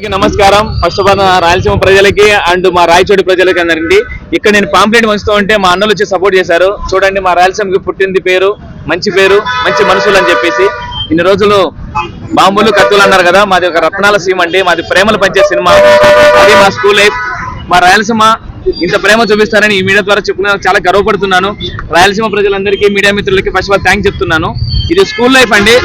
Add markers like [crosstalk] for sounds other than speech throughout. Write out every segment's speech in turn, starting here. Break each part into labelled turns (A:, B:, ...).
A: నమస్కారం. First of all Rayalaseema ప్రజలకి and మా రాయచోటి ప్రజలకి అందరండి ఇక్కడ నేను పాంప్లెట్ వంచుతూ ఉంటే మా అన్నలు వచ్చి సపోర్ట్ చేశారు. చూడండి మా రాయలసీమకి పుట్టింది పేరు మంచి పేరు మంచి మనుషులు అని చెప్పేసి. ఇన్ని రోజులు బాంబులు కత్తులు అన్నారు కదా మాది ఒక రత్నాల సీమ అండి. మాది ప్రేమలు పంచే సినిమా. అది మా స్కూల్ లైఫ్ మా రాయలసీమ ఇంత ప్రేమ చూపిస్తారని ఈ మీడియా ద్వారా చెప్పుకున్నాను చాలా గర్వపడుతున్నాను. రాయలసీమ ప్రజలందరికీ మీడియా మిత్రులకి ఫస్ట్ ఆఫ్ ఆల్ థ్యాంక్స్ చెప్తున్నాను. ఇది స్కూల్ లైఫ్ అండి.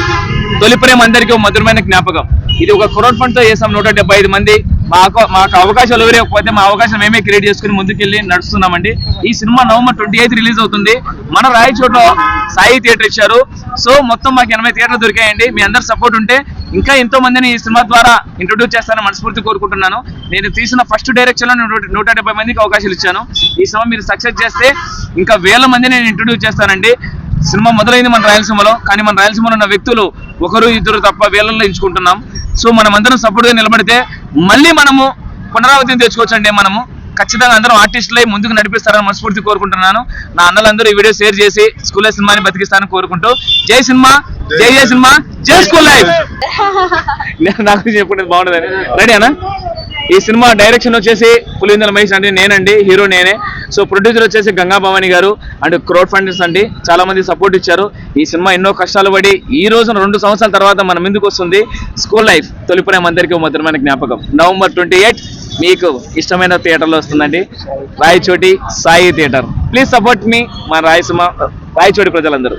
A: తొలి ప్రేమ అందరికీ ఒక మధురమైన జ్ఞాపకం. ఇది ఒక క్రోడ్ ఫండ్తో చేసాం నూట డెబ్బై ఐదు మంది. మాకు మాకు అవకాశాలు ఎవరైపోతే మా అవకాశం మేమే క్రియేట్ చేసుకుని ముందుకెళ్ళి నడుస్తున్నామండి. ఈ cinema November twenty eighth release అవుతుంది. మన రాయచోట్లో సాయి థియేటర్ ఇచ్చారు. సో మొత్తం మాకు ఎనభై థియేటర్లు దొరికాయండి. మీ అందరు సపోర్ట్ ఉంటే ఇంకా ఎంతో మందిని ఈ సినిమా ద్వారా ఇంట్రొడ్యూస్ చేస్తానని మనస్ఫూర్తి కోరుకుంటున్నాను. నేను తీసిన ఫస్ట్ డైరెక్షన్లో నూట- నూట డెబ్బై మందికి అవకాశాలు ఇచ్చాను. ఈ సినిమా మీరు సక్సెస్ చేస్తే ఇంకా వేల మంది నేను ఇంట్రొడ్యూస్ చేస్తానండి. సినిమా మొదలైంది మన రాయలసీమలో కానీ మన రాయలసీమలో ఉన్న వ్యక్తులు ఒకరు ఇద్దరు తప్ప వేలల్లో ఎంచుకుంటున్నాం. సో మనం అందరం సపోర్ట్గా నిలబడితే మళ్ళీ మనము పునరావృతిని తెచ్చుకోవచ్చండి మనము. ఖచ్చితంగా అందరం ఆర్టిస్టులై ముందుకు నడిపిస్తారని మనస్ఫూర్తి కోరుకుంటున్నాను. నా అన్నలందరూ ఈ వీడియో షేర్ చేసి స్కూల్ లైఫ్ సినిమాని బతికిస్తానని కోరుకుంటూ జై సినిమా జై జై సినిమా జై స్కూల్ లైఫ్. [laughs] నాకు చెప్పుకునేది బాగుండదని. రెడీ అనా ఈ సినిమా డైరెక్షన్ వచ్చేసి పులిందల మహేష్ అంటే నేనండి హీరో నేనే. సో ప్రొడ్యూసర్ వచ్చేసి గంగా భవాని గారు అండ్ క్రౌడ్ ఫండర్స్ అండి. చాలా మంది సపోర్ట్ ఇచ్చారు. ఈ సినిమా ఎన్నో కష్టాలు పడి ఈ రోజున రెండు సంవత్సరాల తర్వాత మన ముందుకు వస్తుంది స్కూల్ లైఫ్. తొలిపురం అందరికీ మధురమైన జ్ఞాపకం. నవంబర్ ట్వంటీ ఎయిట్ మీకు ఇష్టమైన థియేటర్లో వస్తుందండి. Rayachoti Sai theatre. Please support మీ మా రాయసీమ రాయచోటి ప్రజలందరూ.